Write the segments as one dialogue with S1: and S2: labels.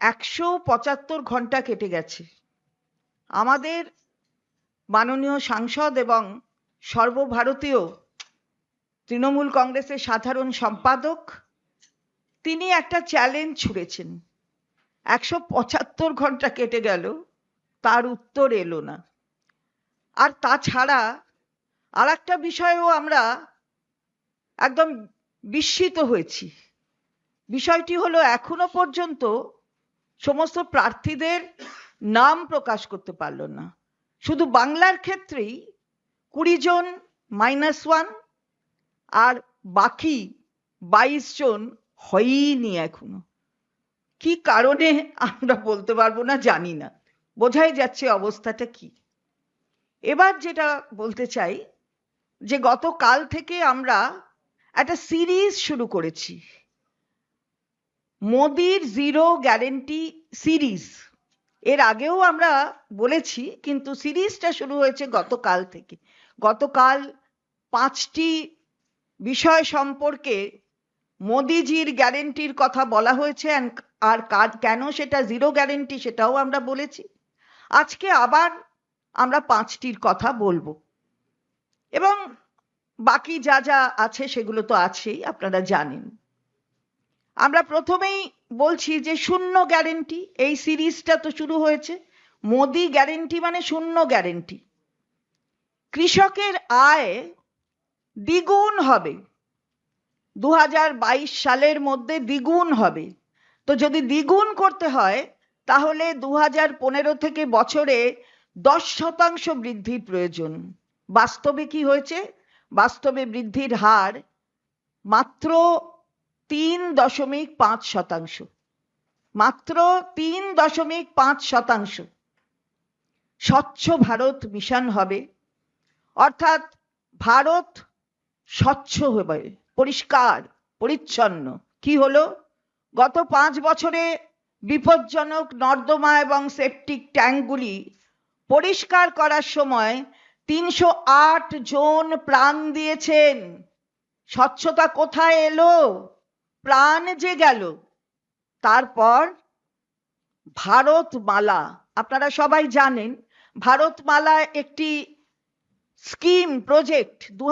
S1: একশো পঁচাত্তর ঘণ্টা কেটে গেছে। আমাদের মাননীয় সাংসদ এবং সর্বভারতীয় তৃণমূল কংগ্রেসের সাধারণ সম্পাদক, তিনি একটা চ্যালেঞ্জ ছুড়েছেন। একশো পঁচাত্তর ঘণ্টা কেটে গেল, তার উত্তর এলো না। আর তাছাড়া আর একটা বিষয়েও আমরা একদম বিস্মিত হয়েছি। বিষয়টি হলো এখনও পর্যন্ত সমস্ত প্রার্থীদের নাম প্রকাশ করতে পারল না। শুধু বাংলার ক্ষেত্রেই কুড়ি জন মাইনাস ওয়ান আর বাকি বাইশ জন হয়ইনি এখনও। কি কারণে আমরা বলতে পারব না জানি না। বোঝাই যাচ্ছে অবস্থাটা কি। এবার যেটা বলতে চাই যে গতকাল থেকে আমরা একটা সিরিজ শুরু করেছি। মোদির জিরো গ্যারেন্টি সিরিজ। এর আগেও আমরা বলেছি, কিন্তু সিরিজটা শুরু হয়েছে গতকাল থেকে। গতকাল পাঁচটি বিষয় সম্পর্কে মোদিজির গ্যারেন্টির কথা বলা হয়েছে আর কেন সেটা জিরো গ্যারেন্টি সেটাও আমরা বলেছি। আজকে আবার আমরা পাঁচটির কথা বলব। এবং বাকি যা যা আছে সেগুলো তো আছেই, আপনারা জানেন। আমরা প্রথমেই বলছি যে শূন্য গ্যারেন্টি এই সিরিজটা তো শুরু হয়েছে। মোদি গ্যারেন্টি মানে শূন্য গ্যারেন্টি কৃষকের আয় দ্বিগুণ হবে। দু হাজার বাইশ সালের মধ্যে দ্বিগুণ হবে। তো যদি দ্বিগুণ করতে হয়, তাহলে দু থেকে বছরে দশ শতাংশ বৃদ্ধির প্রয়োজন। বাস্তবে কি হয়েছে? বাস্তবে বৃদ্ধির হার মাত্র তিন দশমিক পাঁচ শতাংশ। মাত্র তিন দশমিক পাঁচ শতাংশ। স্বচ্ছ ভারত মিশন হবে। অর্থাৎ ভারত স্বচ্ছ হবে, পরিষ্কার, পরিচ্ছন্ন। কি হলো? গত পাঁচ বছরে বিপজ্জনক নর্দমা এবং সেপটিক ট্যাঙ্কগুলি পরিষ্কার করার সময় তিনশো আট জন প্রাণ দিয়েছেন। স্বচ্ছতা কোথায় এলো? প্রাণ যে গেল, তারপর ভারতমালা, আপনারা সবাই জানেন, ভারতমালা একটি স্কিম, প্রজেক্ট দু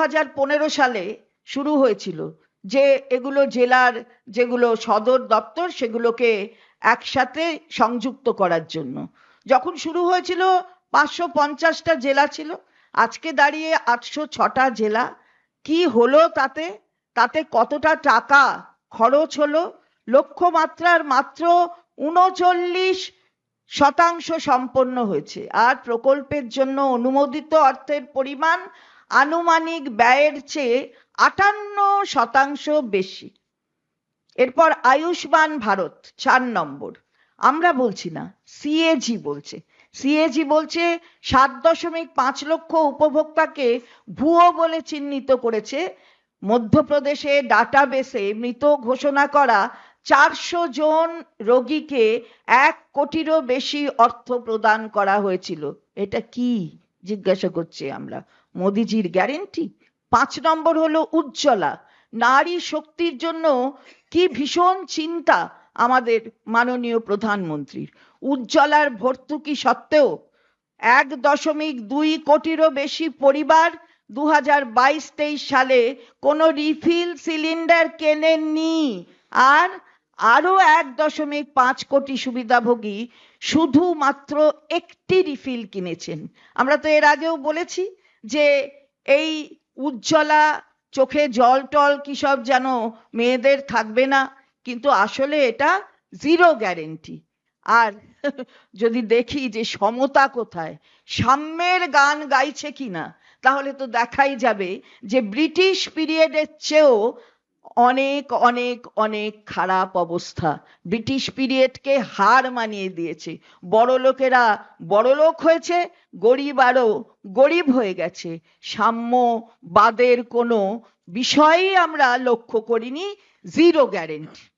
S1: সালে শুরু হয়েছিল, যে এগুলো জেলার যেগুলো সদর দপ্তর সেগুলোকে একসাথে সংযুক্ত করার জন্য। যখন শুরু হয়েছিল, পাঁচশো পঞ্চাশটা জেলা ছিল, আজকে দাঁড়িয়ে আটশো ছটা জেলা। কি হলো তাতে? তাতে কতটা টাকা খরচ হলো লক্ষ্যমাত্রার মাত্র উনচল্লিশ শতাংশ সম্পন্ন হয়েছে। আর প্রকল্পের জন্য অনুমোদিত অর্থের পরিমাণ আনুমানিক ব্যয়ের চেয়ে আটান্ন শতাংশ বেশি। এরপর আয়ুষ্মান ভারত চার নম্বর। আমরা বলছি না, সিএজি বলছে। সিএজি বলছে সাত দশমিক পাঁচ লক্ষ উপভোক্তাকে ভুয়ো বলে চিহ্নিত করেছে মধ্যপ্রদেশে ডাটাবেসে মৃত ঘোষণা করা চারশো জন রোগীকে এক কোটিরও বেশি অর্থ প্রদান করা হয়েছিল। এটা কি? জিজ্ঞাসা করছি আমরা। মোদিজির গ্যারেন্টি? পাঁচ নম্বর হলো উজ্জ্বলা। নারী শক্তির জন্য কি ভীষণ চিন্তা আমাদের মাননীয় প্রধানমন্ত্রীর? উজ্জ্বলার ভর্তুকি সত্ত্বেও এক দশমিক দুই কোটিরও বেশি পরিবার দু হাজার বাইশ তেইশ সালে কোনো রিফিল সিলিন্ডার কেনেননি। আর আরও এক দশমিক পাঁচ কোটি সুবিধাভোগী শুধুমাত্র একটি রিফিল কিনেছেন। আমরা তো এর আগেও বলেছি যে এই উজ্জ্বলা চোখে জল টল কি সব যেন মেয়েদের থাকবে না, কিন্তু আসলে এটা জিরো গ্যারেন্টি। আর যদি দেখি যে সমতা কোথায়, সাম্যের গান গাইছে কিনা, তাহলে তো দেখাই যাবে যে ব্রিটিশ পিরিয়ডের চেয়েও অনেক অনেক অনেক খারাপ অবস্থা। ব্রিটিশ পিরিয়ডকে হার মানিয়ে দিয়েছে। বড় লোকেরা বড় লোক হয়েছে, গরিব আরও গরিব হয়ে গেছে। সাম্যবাদের কোনো বিষয়ই আমরা লক্ষ্য করিনি জিরো গ্যারেন্টি